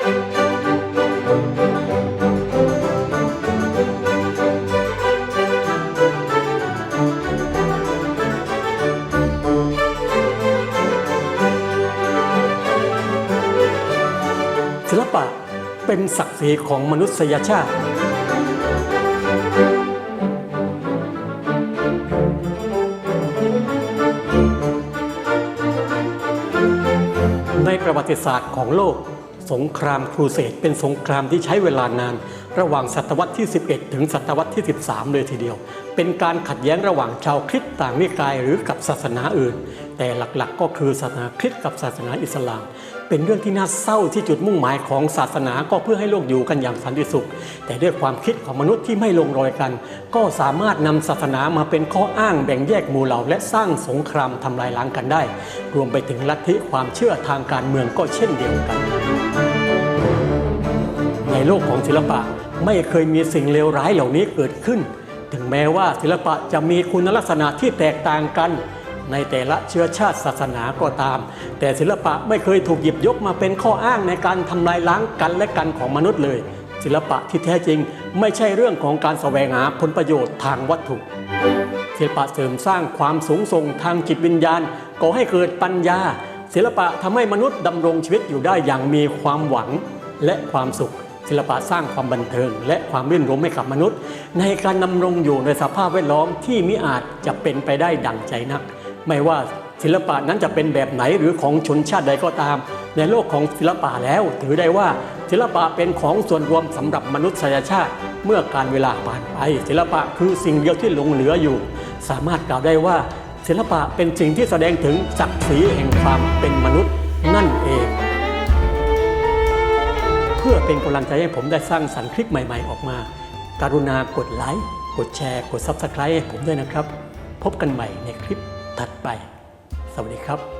ศิลปะเป็นศักดิ์ศรีของมนุษยชาติ ในประวัติศาสตร์ของโลก สงครามครูเสดเป็นสงครามที่ใช้เวลานาน ระหว่างศตวรรษที่ 11 ถึงศตวรรษที่ 13 เลยทีเดียว เป็นการขัดแย้งระหว่างชาวคริสต์ต่างนิกายหรือกับศาสนาอื่น แต่หลักๆ ก็คือศาสนาคริสต์กับศาสนาอิสลาม เป็นเรื่องที่น่าเศร้าที่จุดมุ่งหมายของศาสนาก็เพื่อให้โลกอยู่กันอย่างสันติสุข แต่ด้วยความคิดของมนุษย์ที่ไม่ลงรอยกัน ก็สามารถนำศาสนามาเป็นข้ออ้างแบ่งแยกหมู่เหล่าและสร้างสงครามทำลายล้างกันได้ รวมไปถึงลัทธิความเชื่อทางการเมืองก็เช่นเดียวกัน โลกของศิลปะไม่เคยมีสิ่งเลวร้ายเหล่านี้เกิดขึ้น ถึงแม้ว่าศิลปะจะมีคุณลักษณะที่แตกต่างกัน ในแต่ละเชื้อชาติศาสนาก็ตาม แต่ศิลปะไม่เคยถูกหยิบยกมาเป็นข้ออ้างในการทำลายล้างกันและกันของมนุษย์เลย ศิลปะที่แท้จริง ไม่ใช่เรื่องของการแสวงหาผลประโยชน์ทางวัตถุ ศิลปะเสริมสร้างความสูงส่งทางจิตวิญญาณก่อให้เกิดปัญญา ศิลปะทำให้มนุษย์ดำรงชีวิตอยู่ได้อย่างมีความหวังและความสุข ศิลปะสร้างความบันเทิง และความรื่นรมให้กับมนุษย์ ในการดำรงอยู่ในสภาพแวดล้อมที่มิอาจจะเป็นไปได้ดังใจนัก ไม่ว่าศิลปะนั้นจะเป็นแบบไหนหรือของชนชาติใดก็ตาม ในโลกของศิลปะแล้ว ถือได้ว่าศิลปะเป็นของส่วนรวมสำหรับมนุษยชาติ เมื่อการเวลาผ่านไป ศิลปะคือสิ่งเดียวที่หลงเหลืออยู่ สามารถกล่าวได้ว่า ศิลปะเป็นสิ่งที่แสดงถึงศักดิ์ศรีแห่งความเป็นมนุษย์นั่นเอง เพื่อเป็นกำลังใจให้ผมได้สร้างสรรค์คลิปใหม่ ๆ ออกมา การุณากดไลค์ กดแชร์ กด Subscribe ให้ผมด้วยนะครับ พบกันใหม่ในคลิปถัดไป สวัสดีครับ